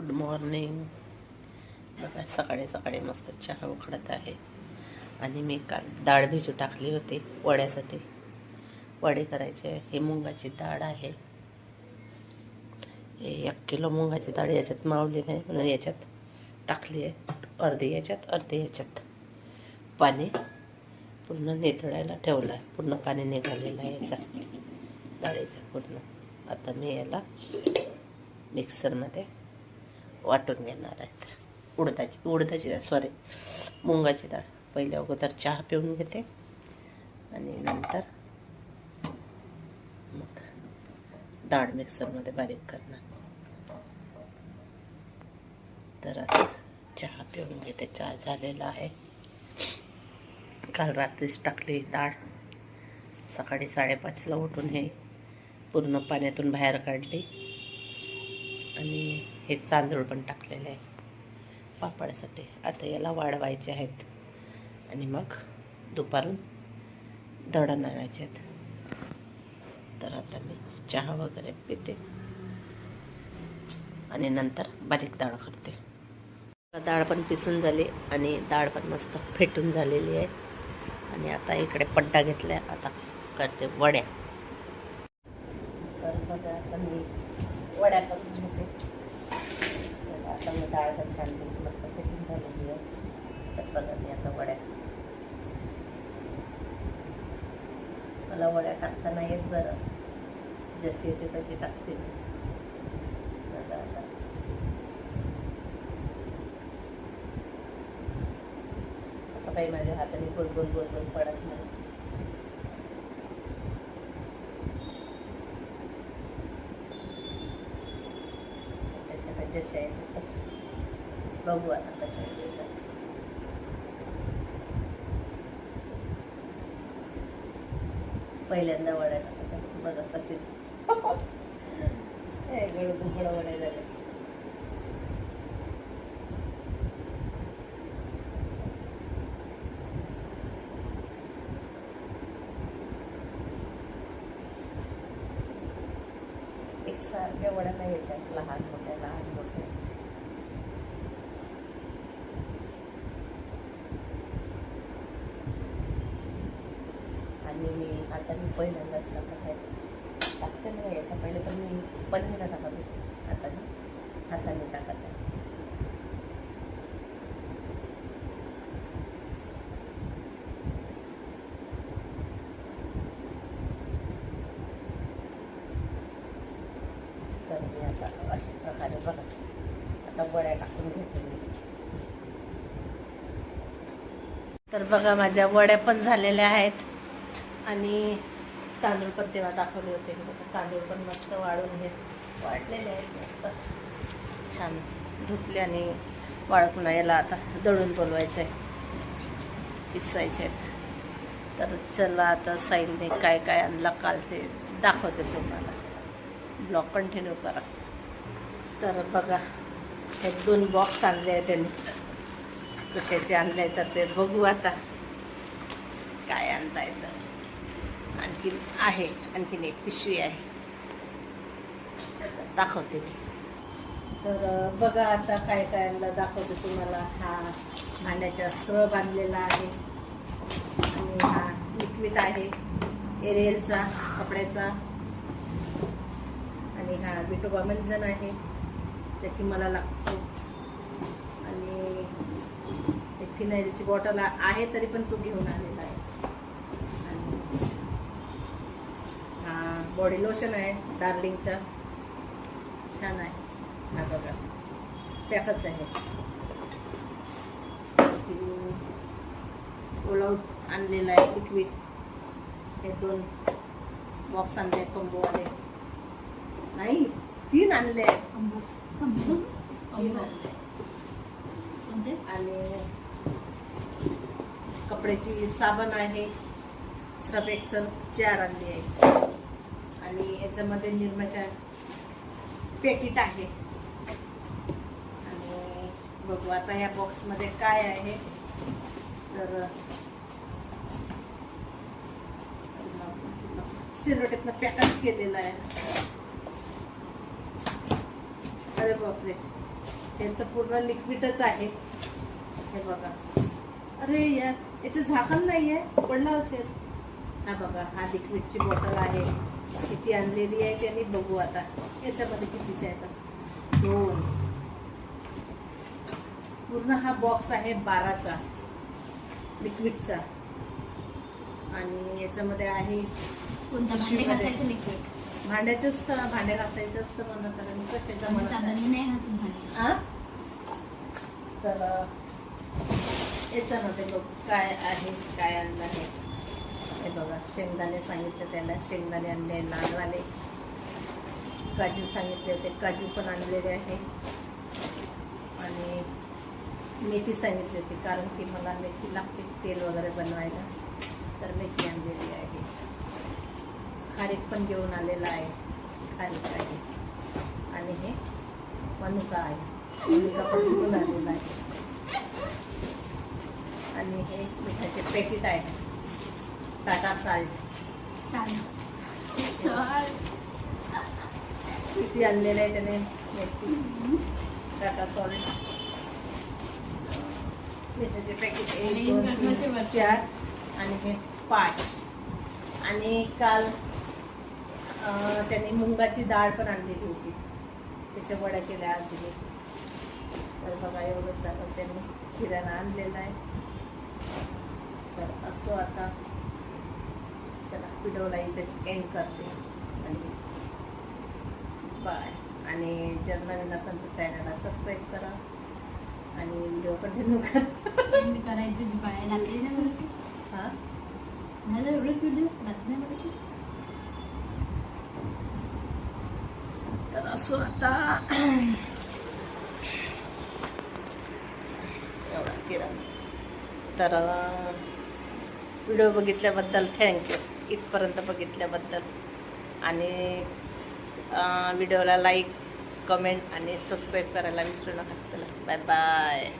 Good morning. बघा सकाळी सकाळी मस्त चहा उकडत आहे. आणि मी काल डाळ भिजू टाकली होती वड्यासाठी. वडे करायचे हे मुंगाची डाळ आहे. हे एक किलो मुंगाची डाळ याच्यात मावली नाही म्हणून याच्यात टाकली आहे. अर्धी याच्यात अर्धी याच्यात. पाणी पूर्ण नितळायला ठेवलं आहे. पूर्ण पाणी निघालेलं आहे याचा. डाळीचं पूर्ण. आता मी याला मिक्सरमध्ये वाटून घेणार आहेत. उडदाची उडदाची सॉरी मुंगाची डाळ. पहिले अगोदर चहा पिऊन घेते. आणि नंतर मग डाळ मिक्सरमध्ये बारीक करणार. तर आता चहा पिऊन घेते. चहा झालेला आहे. काल रात्रीच टाकली डाळ. सकाळी साडेपाचला उठून हे पूर्ण पाण्यातून बाहेर काढली. आणि हे तांदूळ पण टाकलेले आहे. पापडासाठी. आता याला वाढवायचे आहेत. आणि मग दुपारून दळण आणायचे आहेत. तर आता मी चहा वगैरे पिते. आणि नंतर बारीक डाळ करते. डाळ पण पिसून झाली आणि डाळ पण मस्त फेटून झालेली आहे. आणि आता इकडे पड्डा घेतला आता करते वड्या. तर बघा आता मी वड्या करून घेते चला आता मी डाळ तर छान मस्त फिटिंग झालेली आहे तर बघा मी आता वड्या मला वड्या टाकताना येत बरं. जशी येते तशी टाकते मी बघा आता असं काही माझ्या हाताने गोल गोल गोल गोल पडत नाही. जसे आहेत तसं. बघू आता कशा पहिल्यांदा वड्या टाकतात बघा कशी हे गडू कुकडं वड्या झाले. एकसारख्या वड्या नाही येतात लहान मोठ्या लहान आणि मी आता मी पहिल्यांदाच टाकत आहे टाकते नाही याच्या पहिले तर मी पनीरला टाकत होते. आता मी हाताने टाकत आहे. तर मी आता अशा प्रकारे बघा. आता वड्या टाकून घेते मी. तर बघा माझ्या वड्या पण झालेल्या आहेत. आणि तांदूळ पण तेव्हा दाखवले होते. बघा तांदूळ पण मस्त वाळून घेत वाढलेले आहेत मस्त. छान धुतले आणि वाळकून याला आता दळून बोलवायचं आहे पिसायचे आहेत. तर चला आता साईलने काय काय आणलं काल ते दाखवते तुम्हाला. ब्लॉग कंटिन्यू करा. तर बघा हे दोन बॉक्स आणले आहेत त्यांनी. कशाचे आणले तर ते बघू आता. काय आणता येतं आणखीन आहे आणखीन एक पिशवी आहे. दाखवते मी. तर बघा आता काय काय दाखवते तुम्हाला. हा भांड्याचा स्क्रब आणलेला आहे. आणि हा लिक्विड आहे एरियलचा कपड्याचा. आणि हा विटोबा मंजन आहे जे की मला लागतो. आणि एक फिनाईलची बॉटल आहे तरी पण तो घेऊन आले आहे आणि हा बॉडी लोशन आहे डार्लिंगचा छान आहे. हा बघा. पॅकच आहे. ओलाउट आणलेला आहे लिक्विड हे दोन बॉक्स आणले कंबो आले नाही तीन आणले. आणले. आणि कपड्याची साबण आहे. स्रफ एक्सल चार आणली आहे. आणि याच्यामध्ये निर्माच्या पॅकेट आहे. आणि बघू आता ह्या बॉक्समध्ये काय आहे. तर सिलोटेतनं पॅकच केलेलं आहे. अरे बापरे. हे तर पूर्ण लिक्विडच आहे. हे बघा. अरे यार याचं झाकण नाही आहे पडलं असेल. हा बघा हा लिक्विडची बॉटल आहे. किती आणलेली आहे त्यांनी बघू आता. याच्यामध्ये कितीची आहे तर दोन. पूर्ण हा बॉक्स आहे बाराचा. लिक्विडचा आणि याच्यामध्ये आहे कोणतं? भांडे. घासायचं लिक्विड भांड्याचं असतं भांडे घासायचं असतं म्हणत तर मी कशाचं म्हणत? तर. याच्यामध्ये बघ काय आहे काय आणलं आहे. हे बघा शेंगदाणे सांगितले त्याला शेंगदाणे आणले लालवाले काजू सांगितले होते काजू पण आणलेले आहे. आणि मेथी सांगितली होती कारण की मला मेथी लागते तेल वगैरे बनवायला. तर मेथी आणलेली आहे. खारीक पण घेऊन आलेला आहे. खारीक आहे. आणि हे मनुका आहे. मनुका पण घेऊन आलेला आहे. आणि हे मिठाचे पॅकेट आहे. टाटा साल्ट किती आणलेलं आहे त्याने? टाटा सॉल्ट मिठाचे पॅकेट एक दोन तीन. चार आणि हे पाच. आणि काल त्यांनी मुंगाची डाळ पण आणलेली होती. त्याच्या वड्या केल्या आज तर बघा एवढंच आपण त्यांनी किराणा आणलेला आहे. तर असं आता चला व्हिडिओला इथेच एंड करते. आणि बाय आणि जर नवीन असेल तर चॅनलला सबस्क्राईब करा. आणि व्हिडिओ कंटिन्यू करा. एंड करायची बाय हां? झालं एवढंच व्हिडिओ तर असं आता. एवढा किराणा. तर व्हिडिओ बघितल्याबद्दल थँक्यू इथपर्यंत बघितल्याबद्दल. आणि व्हिडिओला लाईक कमेंट आणि सबस्क्राईब करायला विसरू नका. चला बाय बाय